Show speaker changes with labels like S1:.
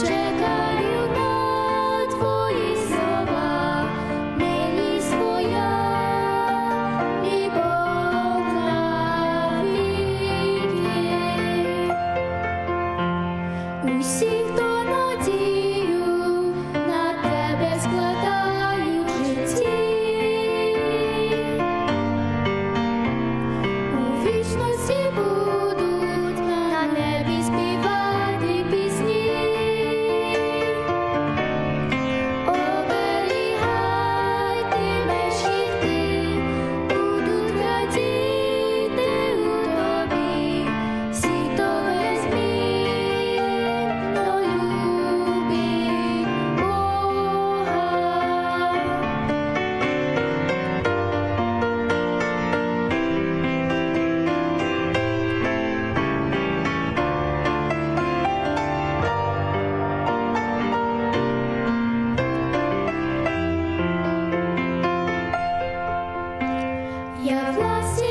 S1: change. Я власні.